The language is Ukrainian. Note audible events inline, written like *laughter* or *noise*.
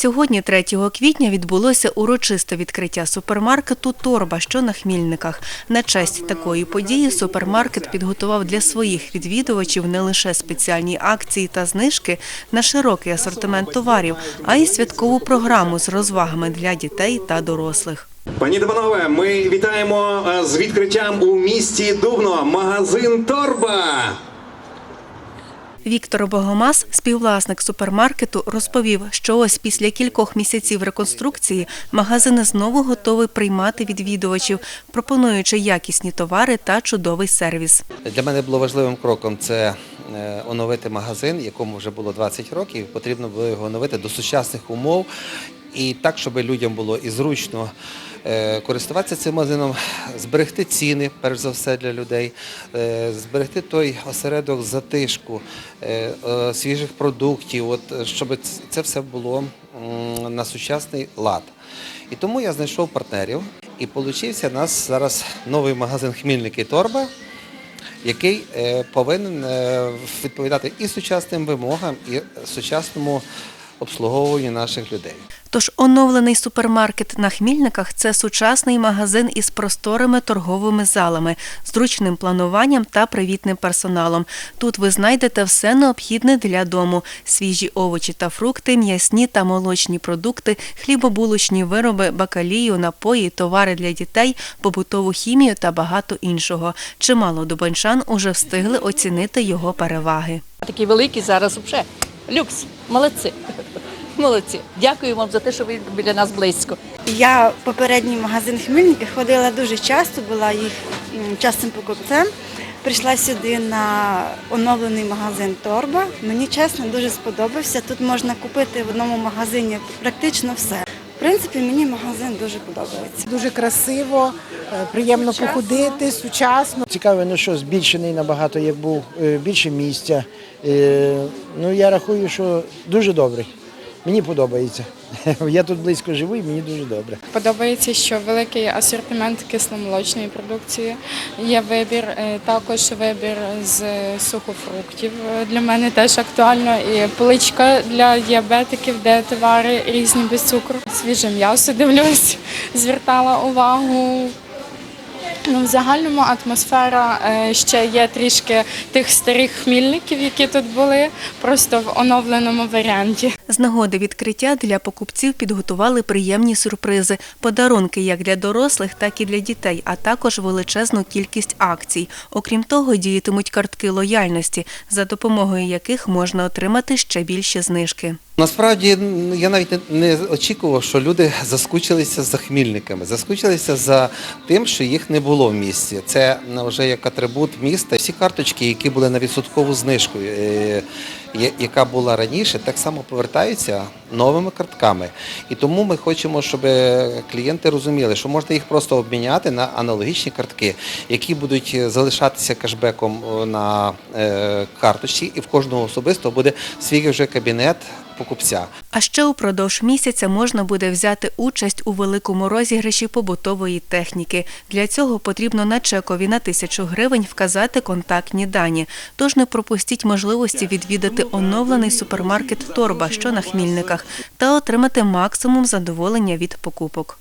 Сьогодні, 3 квітня, відбулося урочисте відкриття супермаркету Торба, що на Хмільниках. На честь такої події супермаркет підготував для своїх відвідувачів не лише спеціальні акції та знижки на широкий асортимент товарів, а й святкову програму з розвагами для дітей та дорослих. Пані та ми вітаємо е, з відкриттям у місті Дубно магазин Торба. Віктор Богомаз, співвласник супермаркету, розповів, що ось після кількох місяців реконструкції магазини знову готовий приймати відвідувачів, пропонуючи якісні товари та чудовий сервіс. Для мене було важливим кроком це е, оновити магазин, якому вже було 20 років. Потрібно було його оновити до сучасних умов і так, щоб людям було і зручно е, користуватися цим магазином, зберегти ціни, перш за все, для людей, е, зберегти той осередок затишку, е, свіжих продуктів, от, щоб це все було на сучасний лад. І тому я знайшов партнерів, і получився у нас зараз новий магазин Хмільники Торба який повинен відповідати і сучасним вимогам, і сучасному обслуговуванню наших людей. Тож оновлений супермаркет на Хмільниках це сучасний магазин із просторими торговими залами, зручним плануванням та привітним персоналом. Тут ви знайдете все необхідне для дому: свіжі овочі та фрукти, м'ясні та молочні продукти, хлібобулочні вироби, бакалію, напої, товари для дітей, побутову хімію та багато іншого. Чимало дубанчан уже встигли оцінити його переваги. Такий великий зараз вже люкс. Молодці. Молодці. Дякую вам за те, що ви біля нас близько. Я в попередній магазин Хмельники ходила дуже часто, була їх частим покупцем. Прийшла сюди на оновлений магазин Торба. Мені чесно дуже сподобався. Тут можна купити в одному магазині практично все. В принципі, мені магазин дуже подобається. Дуже красиво, приємно приємно походити, сучасно. Цікаво, ну що збільшений набагато, як був е, більше місця. Е, Ну я рахую, що дуже добрий. Мені подобається. *laughs* Я тут близько живу і мені дуже добре. Подобається, що великий асортимент кисломолочної продукції. Є вибір, е, також вибір з сухофруктів. Для мене теж актуально. І поличка для діабетиків, де товари різні без цукру. Свіже м'ясо *laughs* дивлюсь, звертала увагу. Ну, в загальному атмосфера е, ще є трішки тих старих хмільників, які тут були, просто в оновленому варіанті. З нагоди відкриття для покупців підготували приємні сюрпризи, подарунки як для дорослих, так і для дітей, а також величезну кількість акцій. Окрім того, діятимуть картки лояльності, за допомогою яких можна отримати ще більші знижки. Насправді я навіть не- очікував, що люди заскучилися за хмільниками, заскучилися за тим, що їх не було в місті. Це ну, вже як атрибут міста. Всі карточки, які були на відсоткову знижку, е, яка була раніше, так само повертаються новими картками. І тому ми хочемо, щоб клієнти розуміли, що можна їх просто обміняти на аналогічні картки, які будуть е, залишатися кешбеком на е, карточці, і в кожного особисто буде свій вже кабінет покупця. А ще упродовж місяця можна буде взяти участь у великому розіграші побутової техніки. Для цього потрібно на чекові на тисячу гривень вказати контактні дані. Тож не пропустіть можливості відвідати оновлений супермаркет Торба, що на Хмільниках, та отримати максимум задоволення від покупок.